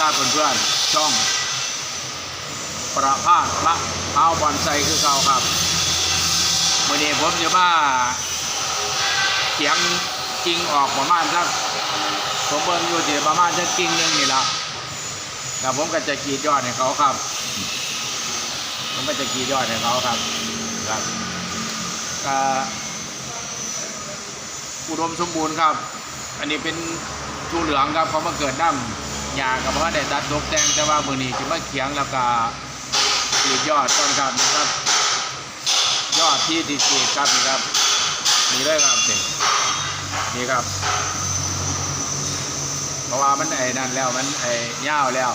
ครับเพื่อนๆช่อง ประพาสมะเอาบอลไซคือเก่าครับวันนี้ผมจะมาเขียงจริงออกประมาณสักผมเบิ่งอยู่ที่ประมาณสักกิ่งหนึงนี่ละแล้วผมก็จะกีดยอดให้เขาครับผมก็จะกีดยอดให้เขาครับครับก็อุดมสมบูรณ์ครับ อันนี้เป็นทูเหลืองครับเขามาเกิดน้ ยากับเพราะได้ตัดตกแต่งแต่ว่ามือนี้จะมาเขียงแล้วก็กรียอดต้นครับนะครับ ยอดที่ดีกรีดครับนี่ครับนี่เลยครับนี่นี่ครับ เพราะว่ามันไอ้นั่นแล้วมันไอ้ยาวแล้ว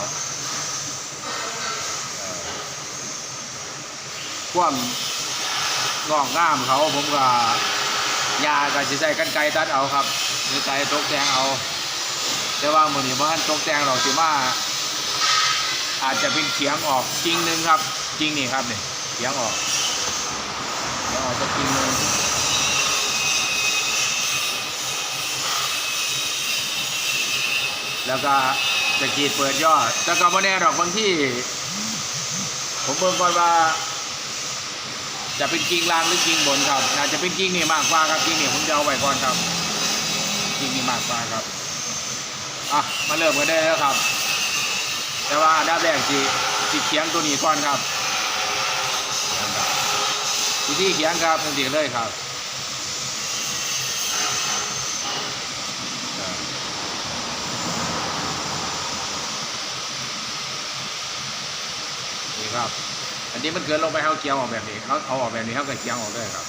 เอ่วามงอกง่ามเขาผมก็ยาก็จะใส่กันไกตัดเอาครับหรือไกตกแต่งเอา แต่ว่ามือนี้มันตกแต่งเราสิมาอาจจะเป็นเขียงออกจริงหนึ่งครับ จริงนี่ครับนี่เขียงออกเขียงออกจะจริงหนึ่งแล้วก็จะกรีดเปิดยอดแต่ก็ไม่แน่หรอกบางที่ ผมเบิ่งก่อนว่า จะเป็นกิ่งล่างหรือกิ่งบนครับน่าจะเป็นกิ่งนี่มากกว่าครับกิ่งนี่ผมจะเอาไว้ก่อนครับกิ่งนี่มากกว่าครับ อะมาเริ่มกันได้แล้วครับ แต่ว่าอันดับแรกสิสิเขียงตัวนี้ก่อนครับวิธีเขียงครับเป็นสิ่เลยครับนี่ครับ อันนี้มันเกินลงไปเขาเคียงออกแบบนี้เขาเอาออกแบบนี้เขาก็เคียงออกเลยครับ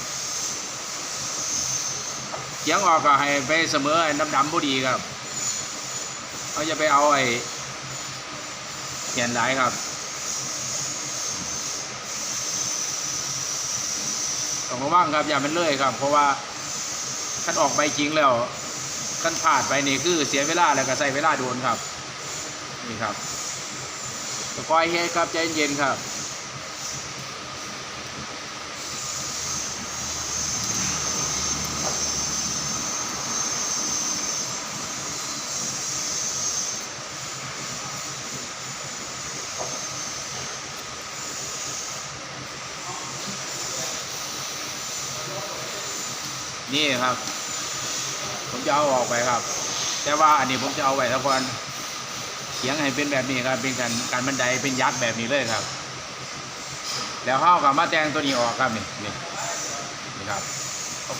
เคียงออกก็ให้ไปเสมอไอ้ดำๆพอดีครับ เขาจะไปเอาไอ้เขียนหลครับ ต้องระวังครับอย่ามันเล่ยครับ เพราะว่าขั้นออกไปจริงแล้วขั้นผ่านไปนี่คือเสียเวลาแล้วก็ใส่เวลาโดนครับ นี่ครับคอยเฮ็ดครับใจเย็นครับ ครับ ผมจะเอาออกไปครับ แต่ว่าอันนี้ผมจะเอาไว้ทุกคนเขียงให้เป็นแบบนี้ครับ เป็นการการบันไดเป็นยักษ์แบบนี้เลยครับ แล้วเข้ากับมาแตงตัวนี้ออกครับนี่นี่นี่ครับ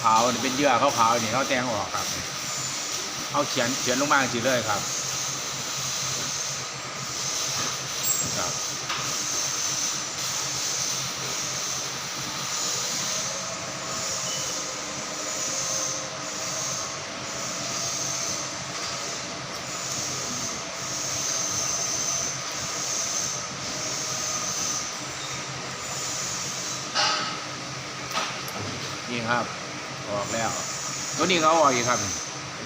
ขาวๆเป็นเยื่อขาวๆนี่เขาแตงออกครับเอาเขียนเขียนลงมาสิเลยครับ ครับ ออกแล้ว ตัวนี้เขาเออกอีกครับ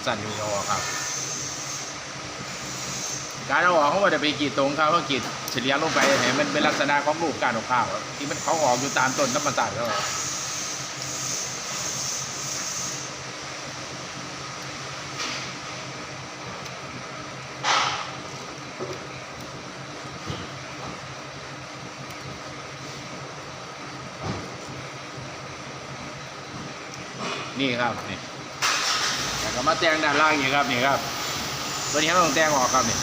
สั่นอยู่อออกครับ การเอาออกเขาว่าจะไปกีดตรงเขาเขากีดเฉลี่ยลงไปเห็นมันเป็นลักษณะของรูปการออกข้าวที่มันเขาออกอยู่ตามต้นธรรมศาติเขา นี่ครับนี่แล้วก็มาแต่งด้านล่างนี่ครับนี่ครับตัวนี้เขาต้องแต่งออกครับนี่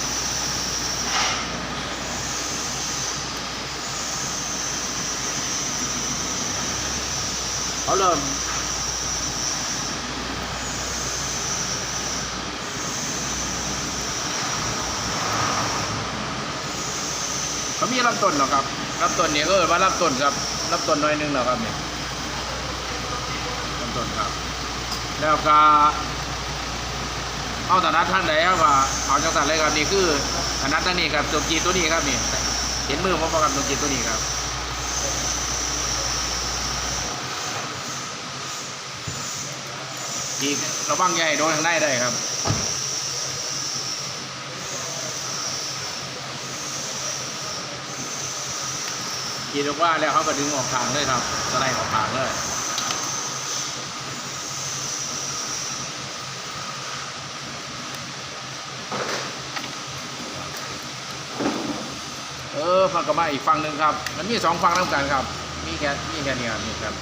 เขาเริ่มเขามีลำต้นเหรอครับลำต้นเนี่ยก็เออว่าลำต้นครับลำต้นน้อยนึงเหรอครับเนี่ยลำต้นครับ แล้วก็เอาแต่นัดท่างไหนครับว่าเอาจังสันเลยครับนี่คืออันนัดตัวนี้ครับตัวกีตัวนี้ครับนี่เห็นมือผมบอกกับตัวกีตัวนี้ครับอีกระวังใหญ่โดนทางในได้ครับกีดว่าแล้วเขาก็ดึงออกทางเลยครับสได์ออกทางเลย อมันก็มาอีกฝั่งหนึ่งครับ มันมีสองฝั่งน้ำกันครับ มีแค่มีแค่นี้ครับนี่ครับ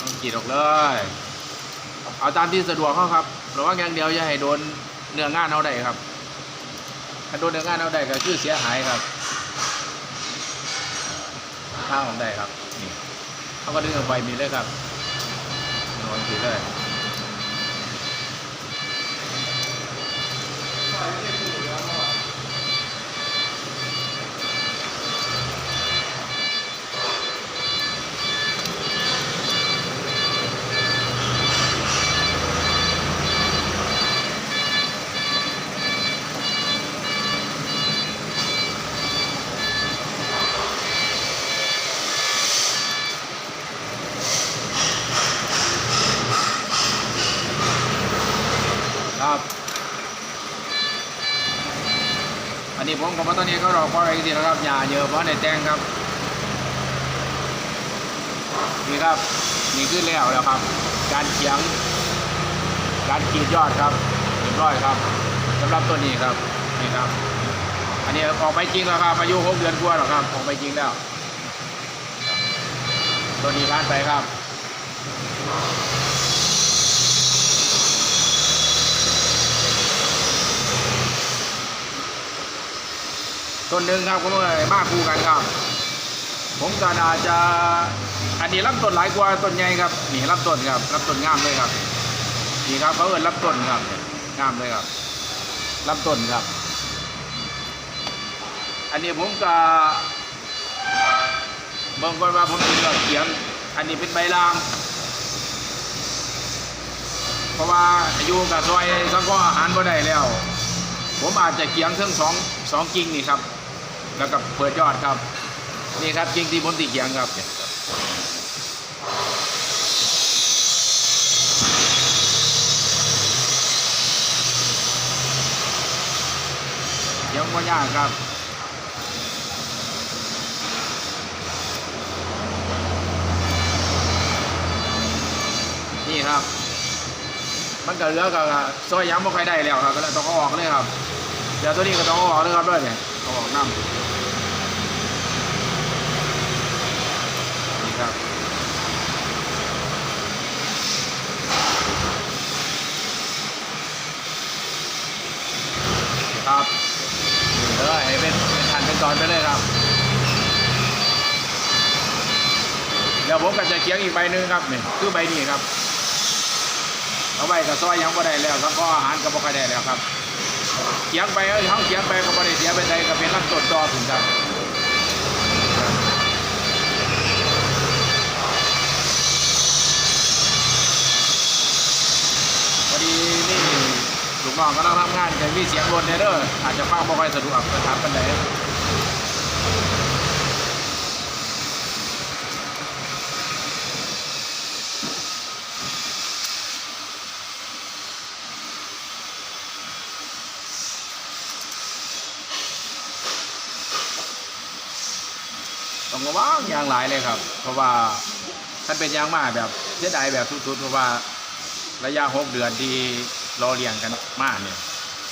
ต้องกรีดออกเลย เอาตามที่สะดวกเขาครับหระวังอย่างเดียวอย่าให้โดนเนื้องานเอาได้ครับ ถ้าโดนเนื้องานเอาได้ก็คือเสียหายครับข้างของได้ครับ นี่เขาก็ดึงออกไปมีเลยครับนอนทีดเลย ครับ อันนี้ผมกับว่าตอนนี้ก็รอคอยอีกทีนะครับอย่า เยอะเพราะในแตงครับ นี่ครับนี่คือแล้วแล้วครับ การเขียง การกรีดยอดครับเรียบร้อยครับสำหรับตัวนี้ครับนี่ครับ อันนี้ออกไปจริงแล้วครับอายุหกเดือนกว่าแล้วครับออกไปจริงแล้ว ตัวนี้ผ่านไปครับ ต้นหนึ่งครับก็เลยมากคู่กันครับ ผมก็น่าจะอันนี้รับต้นหลายกว่าต้นใหญ่ครับนี่รับต้นครับรับต้นงามเลยครับนี่ครับเขาเอินรับต้นครับงามเลยครับรับต้นครับ อันนี้ผมก็เบิ่งก่อนว่าผมจะเลือกเขียง อันนี้เป็นใบลางเพราะว่าอายุกับซอยสังก็อาหารบ่ได้แล้ว ผมอาจจะเขียงเครื่องสองสองกิ่งนี่ครับ แล้วก็เปิดยอดครับ นี่ครับกิ่งที่ผมติเขียงครับยเขียงว่ายากครับนี่ครับ มันก็เหลือกับซอยยังไม่ค่อยได้แล้วครับก็เลยต้องเอาออกเลยครับเดี๋ยวตัวนี้ก็ต้องเอาออกเลยครับด้วยเนี่ยเอาออกน้ำนี่ครับครับนี่เลยให้เป็นเป็นขั้นเป็นตอนไปเลยครับ เดี๋ยวผมก็จะ เคียงอีกใบหนึ่งครับนี่คือใบนี้ครับเอาไว้กับซอยยังบ่ได้แล้วทั้งก็อาหารก็บ่ค่อยได้แล้วครับเคียงไปเอ้ยเขาเคียงไปก็บ่ได้เสียไปใดก็เป็นลำต้นต่อถึงครับพอดีนี่ลูกน้องกำลังทำงานแต่มีเสียงรถเนเด้ออาจจะฟังบ่ค่อยสะดวกจะถามกันไห นต้องระวังอย่างหลายเลยครับ เพราะว่าท่านเป็นยางมากแบบเสียดายแบบสุดๆเพราะว่าระยะหกเดือนที่รอเลี้ยงกันมากเนี่ย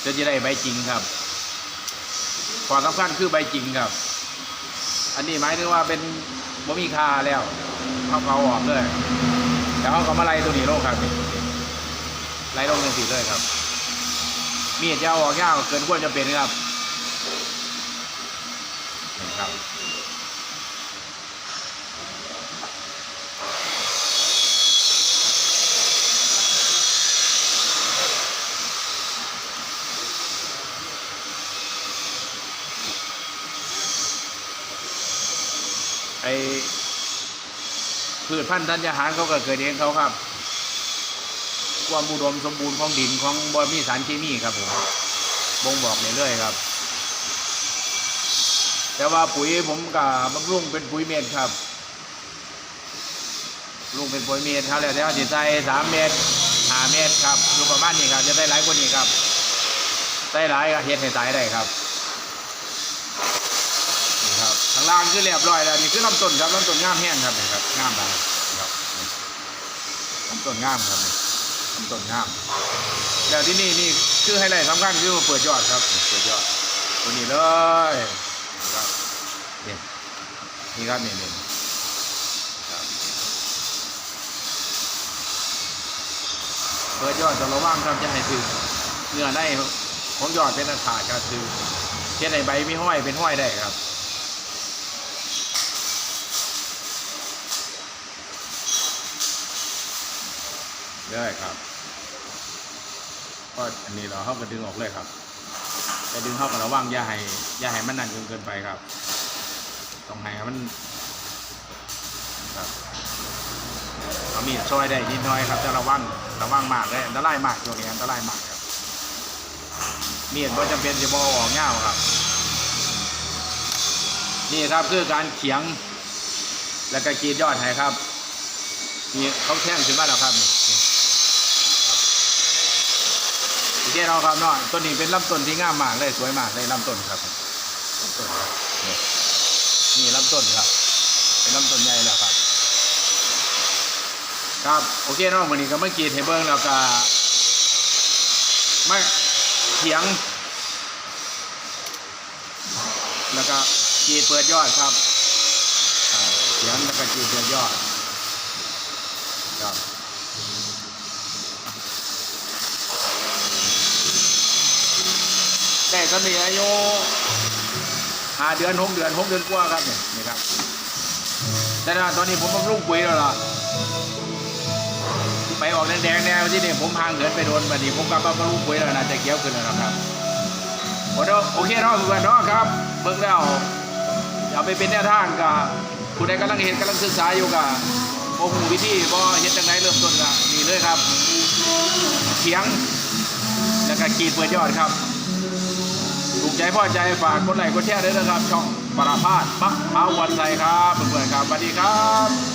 จะจะได้ใบจริงครับความสำคัญคือใบจริงครับ อันนี้หมายถึงว่าเป็นบ่มีค่าแล้วเขาเขาออกเลยแล้วเขาก็มาไล่ตัวนี้ลงครับไล่ลงยังสีเลยครับ มีดจะเออกยากเกินควรจะเป็นครับนี่ครับ ไอพื ชพันธุ์ธัญญาหารเขาก็เกิดเองเขาครับ ความอุดมสมบูรณ์ของดินของบ่มีสารเคมีครับผมบ่งบอกเรื่อยๆครับ แต่ว่าปุ๋ยผมกับบำรุงเป็นปุ๋ยเม็ดครับลุงเป็นปุ๋ยเม็ดครับแล้วแต่ว่าสิใส่สามเม็ดห้าเม็ดครับอยู่ประมาณนี้ครับ จะได้หลายกว่านี้ครับใส่หลายก็เฮ็ดให้ตายได้ครับ นี่ครับข้าง ล่างคือเรียบร้อยแล้วนี่คือลำต้นครับลำต้นงามแห้งครับนี่ครับงามไปครับลำต้นงามครับนี่ลำต้นงามแล้วที่นี่นี่คือไฮไลท์สำคัญคือเปิดยอดครับเปิดยอดตัวนี้เลยนี่ครับนี่นี่ครับนี่นี่ครับเปิดยอดจะระว่างครับจะให้ถึงเนื้อในของยอดเป็นอันขาดก็คือเช่นในใบมีห้อยเป็นห้อยได้ครับ ได้ครับก็อันนี้เราเข้ากันดึงออกเลยครับแต่ดึงเข้ากันระวังอย่าให้อย่าให้มันนั่นจนเกินไปครับต้องให้มันครับเอามีดช่วยได้นิดน้อยครับจะระวังระวังมากเลยอันตรายมากช่วงนี้อันตรายมากครับมีดว่าจำเป็นจะบเอาออกเงาครับ นี่ครับคือการเขียง แล้วก็กรีดยอดให้ครับนี่เขาแท่งขึ้นมาแล้วครับนี่นี่ โอ เคเราครับเนาะต้นนี้เป็นลำต้นที่งามมากเลยสวยมากเลยลำต้นครับลำต้นครับนี่ลำต้นครับ เป็นลำต้นใหญ่แล้วครับ ครับโอเคเนาะวันนี้ก็เมื่อกี้เทเบิงแล้วก็มาเขียง แล้วก็กีดเปิดยอดครับเขียงแล้วก็กีดเปิดยอดครับ แต่ก็มีอายุหาเดือนหกเดือนหกเดือนกว่าครับเนี่ยนี่ครับ แต่นะตอนนี้ผมบำรุงปุ๋ยแล้วล่ะไปออกแดงๆแนวที่นี่ผมห่างเหินไปโดนบัดนี้ผมกลับมาบำรุงปุ๋ยแล้วนะจะเกี้ยวขึ้นแล้วนะครับโอเคโอเคเนาะเพื่อนเนาะครับเบิ่งแล้วเอาไปเป็นแนวทางกับผู้ใดกำลังเห็นกำลังศึกษาอยู่กับโอ้โหวิธีบ่เห็นจังไหนเริ่มต้นกับนี่เลยครับเขียงแล้วก็กรีดเปิดยอดครับ กใจพ่อใจฝากกดไลค์กดแชร์ด้วยนะครับ ช่องปราพาสมะพร้าววันไทยครับเพื่อนๆครับสวัสดีครับ